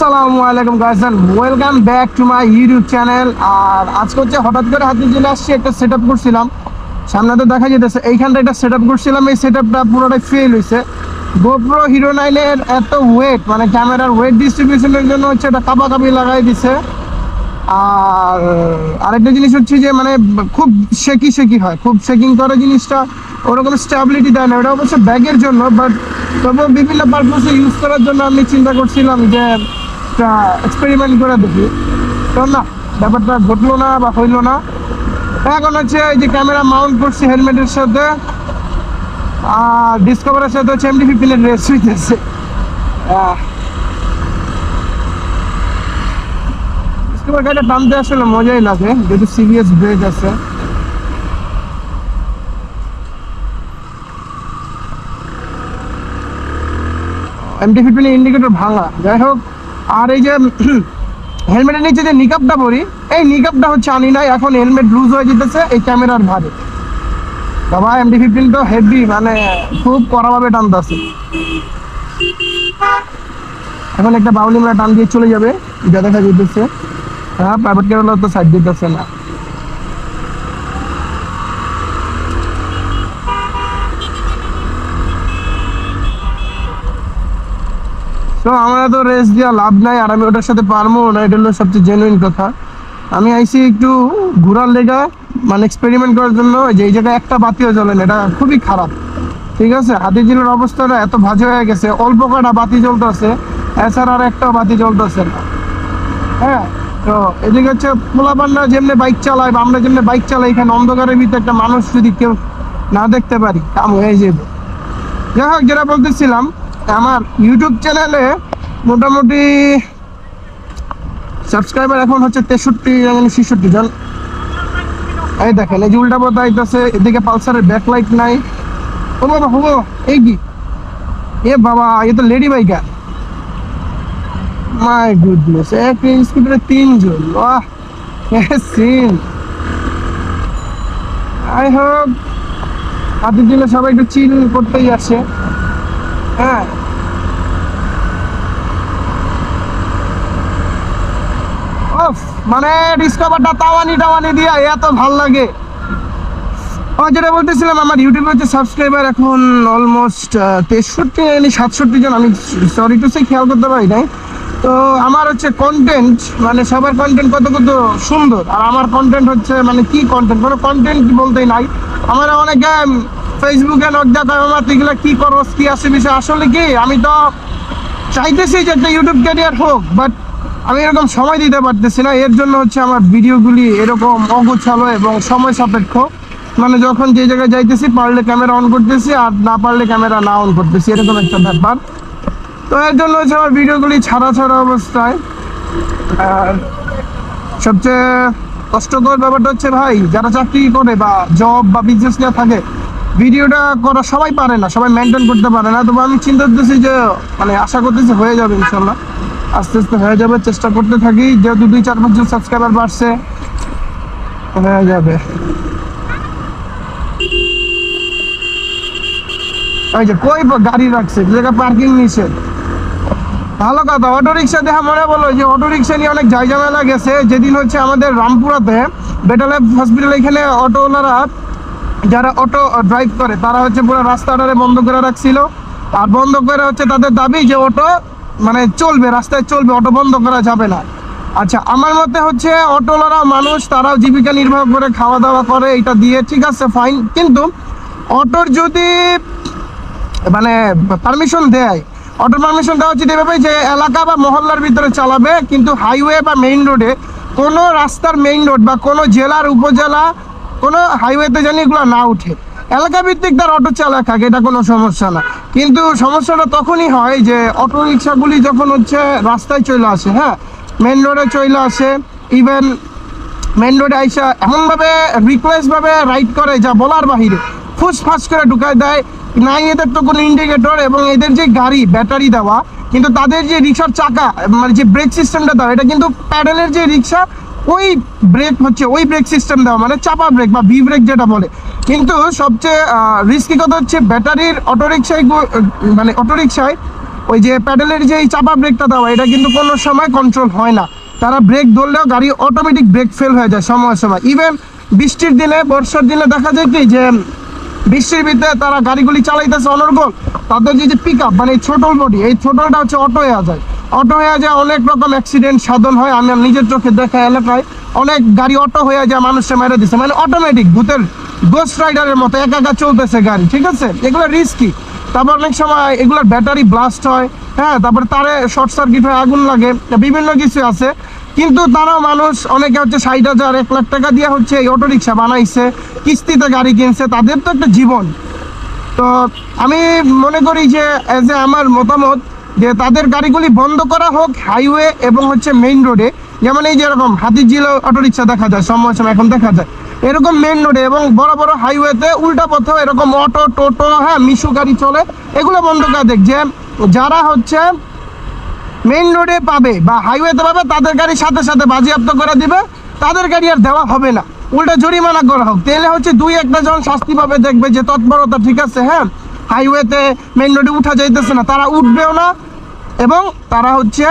আসসালামু guys welcome back to my YouTube channel আর আজকে হচ্ছে হঠাৎ করে হাতে চলে আসছি একটা সেট আপ করছিলাম। সামনে তো দেখা যেতেছে, এইখানটা একটা সেট আপ করছিলাম, এই সেট আপটা পুরোটাই ফেল হয়েছে গোপ্রো হিরো নাইনের এত ওয়েট মানে ক্যামেরার ওয়েট ডিস্ট্রিবিউশনের জন্য হচ্ছে এটা কাপাকাপি লাগাই দিছে। আর আরেকটা জিনিস হচ্ছে যে মানে খুব শেকি শেকি হয়। খুব শেকিং করে জিনিসটা ওরকম স্টেবিলিটি দেয় না। ওটা অবশ্য ব্যাগের জন্য বাট তবুও বিভিন্ন পারপাসে ইউজ করার জন্য আমি চিন্তা করছিলাম যে একটা এক্সপেরিমেন্ট করে দেখি। তো না ব্যাপারটা ঘটলো না বা হইল না। এখন হচ্ছে এই যে ক্যামেরা মাউন্ট করছি হেলমেটের সাথে, আর ডিসকভারের সাথে হচ্ছে এমডি ফিফটিনের রেস হইতেছে ডিসকভার গাড়িটা টানতে আসলে মজাই লাগে, যেহেতু সিরিয়াস ব্রেক আছে। এমটি ফিফটিনের ইন্ডিকেটর ভাঙা। যাই হোক আর এই যে হেলমেটের নিচে যে নিকাপটা পরি, এই নিকাপটা হচ্ছে আনি নাই এখন হেলমেট লুজ হয়ে যেতেছে এই ক্যামেরার ভারে বাবা এমডি ফিফটিন তো হেভি মানে খুব কড়াভাবে টানতেছে এখন একটা বাউলি মেলা টান দিয়ে চলে যাবে যা দেখা হ্যাঁ প্রাইভেট কার তো সাইড দিতেছে না। তো আমরা তো রেস দেওয়া লাভ নাই, আর আমি ওটার সাথে পারব না, এটা হলো সবচেয়ে জেনুইন কথা। আমি আইসি একটু ঘোরার লেগা মানে এক্সপেরিমেন্ট করার জন্য যে এই জায়গায় একটা বাতিও জ্বলে না, এটা খুবই খারাপ। ঠিক আছে? হাতি জিলের অবস্থাটা এত বাজে হয়ে গেছে, অল্প কটা বাতি জ্বলতেছে, এছাড়া আর একটাও বাতি জ্বলতেছে না। হ্যাঁ? তো এদিকে হচ্ছে পোলাপান্ডা যেমনি বাইক চালায়, বা আমরা যেমনি বাইক চালাই, এখানে অন্ধকারের ভিতরে একটা মানুষ যদি কেউ না দেখতে পারি, কাম হয়ে যাবে। যাই হোক, যেটা বলতেছিলাম আমার ইউটিউব চ্যানেলে মোটামুটি সাবস্ক্রাইবার এখন হচ্ছে তেষট্টি ছেষট্টি জন। এই দেখেন এই যে উল্টা পথে আইতেছে এদিকে পালসারের ব্যাকলাইট নাই। ও বাবা হো বাবা, এই কি? এ বাবা এ তো লেডি বাইকার মাই গুডনেস এক স্কুটারে তিনজন বাহ সিন আই হোপ হাতের দিলে সবাই একটু চিল করতেই আসে। হ্যাঁ। মানে ডিসকভারটা তাওয়ানি টাওয়ানি দিয়া এত ভালো লাগে। ও যেটা বলতেছিলাম, আমার ইউটিউবে হচ্ছে সাবস্ক্রাইবার এখন অলমোস্ট তেষট্টি সাতষট্টি জন। আমি সরি টু সে খেয়াল করতে পারি নাই। তো আমার হচ্ছে কন্টেন্ট মানে সবার কন্টেন্ট কত কত সুন্দর। আর আমার কন্টেন্ট হচ্ছে মানে কি কন্টেন্ট কোনো কন্টেন্ট বলতেই নাই। আমার অনেকে ফেসবুকে নক দেখা আমার এগুলো কি করো কি আছে বিষয়? আসলে কি, আমি তো চাইতেছি যে একটা ইউটিউব ক্যারিয়ার হোক বাট আমি এরকম সময় দিতে পারতেছি না। এর জন্য হচ্ছে আমার ভিডিওগুলি এরকম অগোছালো এবং সময় সাপেক্ষ। মানে যখন যে জায়গায় যাইতেছি, পারলে ক্যামেরা অন করতেছি আর না পারলে ক্যামেরা না অন করতেছি। এরকম একটা ব্যাপার। তো এর জন্য হচ্ছে আমার ভিডিওগুলি ছাড়া ছাড়া অবস্থায়। আর সবচেয়ে কষ্টকর ব্যাপারটা হচ্ছে ভাই, যারা চাকরি করে বা জব বা বিজনেস নিয়ে থাকে, ভিডিওটা করা সবাই পারে না, সবাই মেনটেন করতে পারে না। তবে আমি চিন্তা করতেছি যে মানে আশা করতেছি হয়ে যাবে ইনশাল্লাহ। আস্তে আস্তে হয়ে যাবে, চেষ্টা করতে থাকি। যেহেতু দুই চার পাঁচজন সাবস্ক্রাইবার বাড়ছে, হয়ে যাবে। এই যে কই গাড়ি রাখছে জায়গা পার্কিং নিষেধ ভালো কথা অটো রিক্সা দেখা মনে বলো যে অটো রিক্সা নিয়ে অনেক যাই ঝামেলা গেছে। যেদিন হচ্ছে আমাদের রামপুরাতে বেটালাইফ হসপিটাল এখানে অটোওয়ালারা যারা অটো ড্রাইভ করে, তারা হচ্ছে পুরো রাস্তাটারে বন্ধ করে রাখছিল। আর বন্ধ করে হচ্ছে তাদের দাবি যে অটো মানে চলবে, রাস্তায় চলবে, অটো বন্ধ করা যাবে না। আচ্ছা আমার মতে হচ্ছে অটোওয়ালারা মানুষ, তারাও জীবিকা নির্বাহ করে খাওয়া দাওয়া করে, এটা দিয়ে ঠিক আছে ফাইন কিন্তু অটোর যদি মানে পারমিশন দেয় অটো পারমিশন দেওয়া উচিত এভাবে যে এলাকা বা মহল্লার ভিতরে চালাবে, কিন্তু হাইওয়ে বা মেইন রোডে কোনো রাস্তার মেইন রোড বা কোনো জেলার উপজেলা কোনো হাইওয়েতে জানি এগুলো না উঠে। এলাকা ভিত্তিক তার অটো চালা থাকে, এটা কোনো সমস্যা না। কিন্তু সমস্যাটা তখনই হয় যে অটো রিক্সাগুলি যখন হচ্ছে রাস্তায় চলে আসে হ্যাঁ মেন রোডে চলে আসে ইভেন মেন রোডে আইসা এমনভাবে রিকোয়েস্ট ভাবে রাইড করে যা বলার বাহিরে ফুস ফাস করে ঢুকায় দেয়। নাই এদের তো কোনো ইন্ডিকেটর এবং এদের যে গাড়ি ব্যাটারি দেওয়া, কিন্তু তাদের যে রিক্সার চাকা মানে যে ব্রেক সিস্টেমটা দেওয়া, এটা কিন্তু প্যাডেলের যে রিক্সা, ওই ব্রেক হচ্ছে, ওই ব্রেক সিস্টেম দেওয়া মানে চাপা ব্রেক বা ভি ব্রেক যেটা বলে। কিন্তু সবচেয়ে রিস্কি কথা হচ্ছে ব্যাটারির অটোরিক্সায় মানে অটোরিক্সায় ওই যে প্যাডেলের যে চাপা ব্রেকটা দেওয়া, এটা কিন্তু কোনো সময় কন্ট্রোল হয় না। তারা ব্রেক ধরলেও গাড়ি অটোমেটিক ব্রেক ফেল হয়ে যায় সময় সময়। ইভেন বৃষ্টির দিনে, বর্ষার দিনে দেখা যায় কি যে, বৃষ্টির ভিতরে তারা গাড়িগুলি চালাইতেছে অনর্গল, তাদের যে পিক আপ মানে ছোটল বডি এই ছোটলটা হচ্ছে অটো হয়ে যায়। অটো হয়ে যায়, অনেক রকম অ্যাক্সিডেন্ট সাধন হয়। আমি নিজের চোখে দেখা এলাকায় অনেক গাড়ি অটো হয়ে যায়, মানুষে মেরে দিচ্ছে মানে অটোমেটিক ভূতের গোস্ট রাইডারের মতো একা একা চলতেছে গাড়ি, ঠিক আছে? এগুলো রিস্কি তারপর অনেক সময় এগুলোর ব্যাটারি ব্লাস্ট হয় হ্যাঁ? তারপরে তারে শর্ট সার্কিট হয় আগুন লাগে, বিভিন্ন কিছু আছে। কিন্তু তারাও মানুষ, অনেকে হচ্ছে ষাট হাজার, এক লাখ টাকা দিয়ে হচ্ছে এই অটো রিক্সা বানাইছে, কিস্তিতে গাড়ি কিনছে, তাদের তো একটা জীবন। তো আমি মনে করি যে এজ এ আমার মতামত, যে তাদের গাড়িগুলি বন্ধ করা হোক হাইওয়ে এবং হচ্ছে মেইন রোডে যেমন এই যেরকম হাতির হাতিঝিল অটোরিক্সা দেখা যায়, সময় সময় এখন দেখা যায়। এরকম মেন রোডে এবং বড় বড় হাইওয়েতে উল্টা পথেও এরকম অটো টোটো হ্যাঁ মিশু গাড়ি চলে। এগুলো বন্ধ করে দেখ, যে যারা হচ্ছে মেন রোডে পাবে বা হাইওয়েতে পাবে, তাদের গাড়ির সাথে সাথে বাজেয়াপ্ত করে দিবে। তাদের গাড়ি আর দেওয়া হবে না। উল্টা জরিমানা করা হোক। তাহলে হচ্ছে দুই একটা যখন শাস্তি পাবে, দেখবে যে তৎপরতা ঠিক আছে হ্যাঁ? হাইওয়েতে মেন রোডে উঠা যাইতেছে না, তারা উঠবেও না এবং তারা হচ্ছে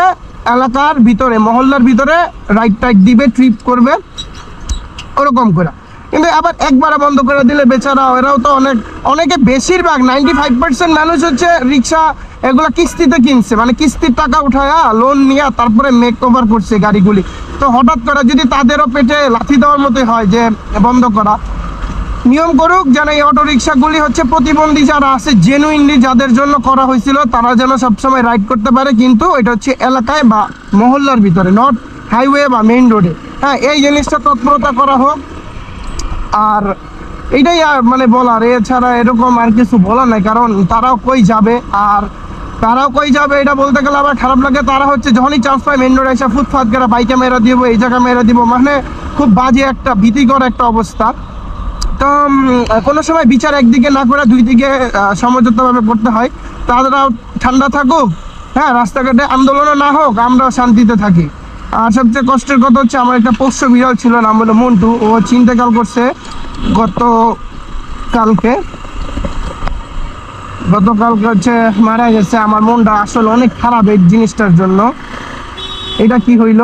এলাকার ভিতরে, মহল্লার ভিতরে রাইট টাইট দিবে ট্রিপ করবে, ওরকম করে। কিন্তু আবার একবার বন্ধ করে দিলে বেচারা এরাও তো অনেক, অনেকে বেশিরভাগ নাইনটি ফাইভ পার্সেন্ট মানুষ হচ্ছে রিক্সা এগুলা কিস্তিতে কিনছে। মানে কিস্তির টাকা উঠায়া লোন নিয়ে তারপরে মেক ওভার করছে গাড়িগুলি। তো হঠাৎ করে যদি তাদেরও পেটে লাথি দেওয়ার মতো হয় যে বন্ধ করা, নিয়ম করুক যেন এই অটো রিক্সাগুলি হচ্ছে প্রতিবন্ধী যারা আছে জেনুইনলি যাদের জন্য করা হয়েছিল, তারা যেন সবসময় রাইড করতে পারে। কিন্তু এটা হচ্ছে এলাকায় বা মহল্লার ভিতরে নট হাইওয়ে বা মেইন রোডে হ্যাঁ এই জিনিসটা তৎপরতা করা হোক। আর এটাই আর মানে বলার, এছাড়া এরকম আর কিছু বলার নাই, কারণ তারাও কই যাবে, আর তারাও কই যাবে এটা বলতে গেলে আবার খারাপ লাগে, তারা হচ্ছে যখনই চান্স পায় মেন রোডে এসে ফুটফাত করে বাইকে মেরা দিব, এই জায়গা মেরা দিব মানে খুব বাজে একটা ভীতিকর একটা অবস্থা। তো কোনো সময় বিচার একদিকে না করে দুই দিকে সমঝোতাভাবে করতে হয়, তারাও ঠান্ডা থাকুক হ্যাঁ রাস্তাঘাটে আন্দোলনও না হোক, আমরাও শান্তিতে থাকি। আর সবচেয়ে কষ্টের কথা হচ্ছে, আমার একটা পোষ্য বিড়াল ছিল, নাম হলো মন্টু। ও চিন্তাকাল করছে গত কালকে গতকালকে হচ্ছে মারা গেছে, আমার মনটা আসলে অনেক খারাপ এই জিনিসটার জন্য। এটা কি হইল?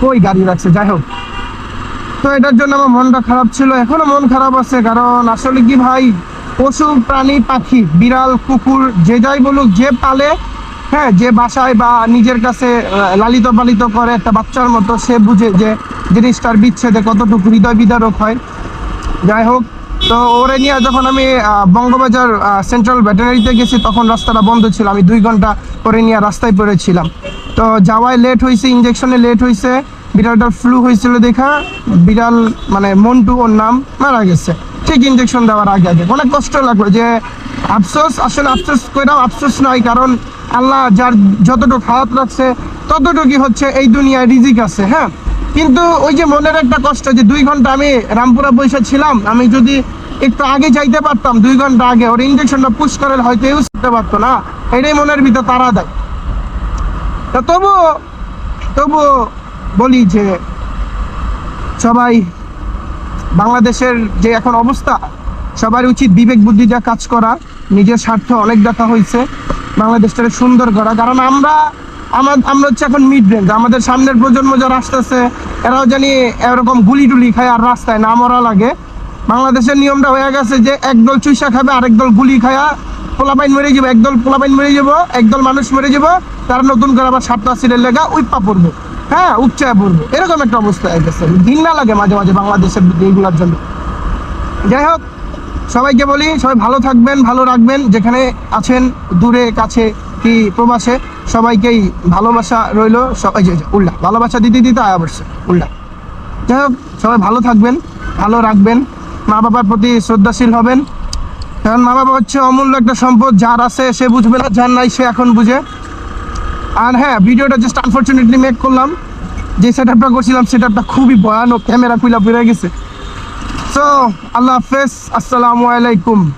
কই গাড়ি রাখছে? যাই হোক। তো এটার জন্য আমার মনটা খারাপ ছিল। এখনও মন খারাপ আছে, কারণ আসলে কি ভাই? পশু, প্রাণী, পাখি, বিড়াল, কুকুর, যে যাই বলুক, যে পালে হ্যাঁ যে বাসায় বা নিজের কাছে লালিত পালিত করে একটা বাচ্চার মতো, সে বুঝে যে জিনিসটার বিচ্ছেদে কতটুকু হৃদয় বিদারক হয়। যাই হোক, তো ওরে নিয়ে যখন আমি বঙ্গবাজার সেন্ট্রাল ভেটেনারিতে গেছি, তখন রাস্তাটা বন্ধ ছিল। আমি দুই ঘণ্টা করে নিয়ে রাস্তায় পড়েছিলাম। তো যাওয়ায় লেট হয়েছে ইঞ্জেকশনে লেট হয়েছে বিড়ালটার ফ্লু হয়েছিল দেখা, বিড়াল মানে মন্টু ওর নাম মারা গেছে। ঠিক ইঞ্জেকশন দেওয়ার আগে আগে। অনেক কষ্ট লাগল যে আফসোস, আসলে আফসোস করেও আফসোস নয়, কারণ আল্লাহ যার যতটুকু হায়াত রাখছে, ততটুকুই হচ্ছে এই দুনিয়ায় রিজিক আছে হ্যাঁ? কিন্তু ওই যে মনের একটা কষ্ট যে দুই ঘণ্টা আমি রামপুরা বসে ছিলাম, আমি যদি একটু আগে যাইতে পারতাম, দুই ঘণ্টা আগে, ওর ইঞ্জেকশনটা পুশ করে হয়তো ইউজ করতে পারতো না। এটাই মনের ভিতর তারা দেয়। তা তবুও তবুও বলি যে সবাই, বাংলাদেশের যে এখন অবস্থা, সবার উচিত বিবেক বুদ্ধি যা কাজ করা, নিজের স্বার্থ অনেক দেখা হয়েছে, বাংলাদেশটাকে সুন্দর করা। কারণ আমরা, আমার, আমরা হচ্ছে এখন মিড রেঞ্জ আমাদের সামনের প্রজন্ম যারা আসতেছে, এরাও জানি এরকম গুলি টুলি খায় আর রাস্তায় না মরা লাগে। বাংলাদেশের নিয়মটা হয়ে গেছে যে একদল চুইসা খাবে, আরেক দল গুলি খায়া পোলাপাইন মরে যাব। একদল পোলাপাইন মরে যাব একদল মানুষ মরে যাব, তারা নতুন করে আবার সাতটা সিলের লেগা উইপা পড়বে। হ্যাঁ উপচায় পড়বে এরকম একটা অবস্থা হয়ে গেছে। ঘৃণা লাগে মাঝে মাঝে বাংলাদেশের এইগুলোর জন্য। যাই হোক, সবাইকে বলি, সবাই ভালো থাকবেন, ভালো রাখবেন। যেখানে আছেন, দূরে, কাছে কি প্রবাসে, সবাইকেই ভালোবাসা রইল। সবাই উল্লা ভালোবাসা দিতে দিতে আয়া বসছে উল্লা যাই হোক, সবাই ভালো থাকবেন, ভালো রাখবেন। মা বাবার প্রতি শ্রদ্ধাশীল হবেন। কারণ মা বাবা হচ্ছে অমূল্য একটা সম্পদ। যার আছে সে বুঝবে না, যার নাই সে এখন বুঝে। আর হ্যাঁ ভিডিওটা জাস্ট আনফর্চুনেটলি মেক করলাম। যে সেট আপটা করছিলাম সেট আপটা খুবই ভয়ানক। ক্যামেরা খুলে বেড়ে গেছে। সো আল্লাহ হাফেজ, আসসালামু আলাইকুম।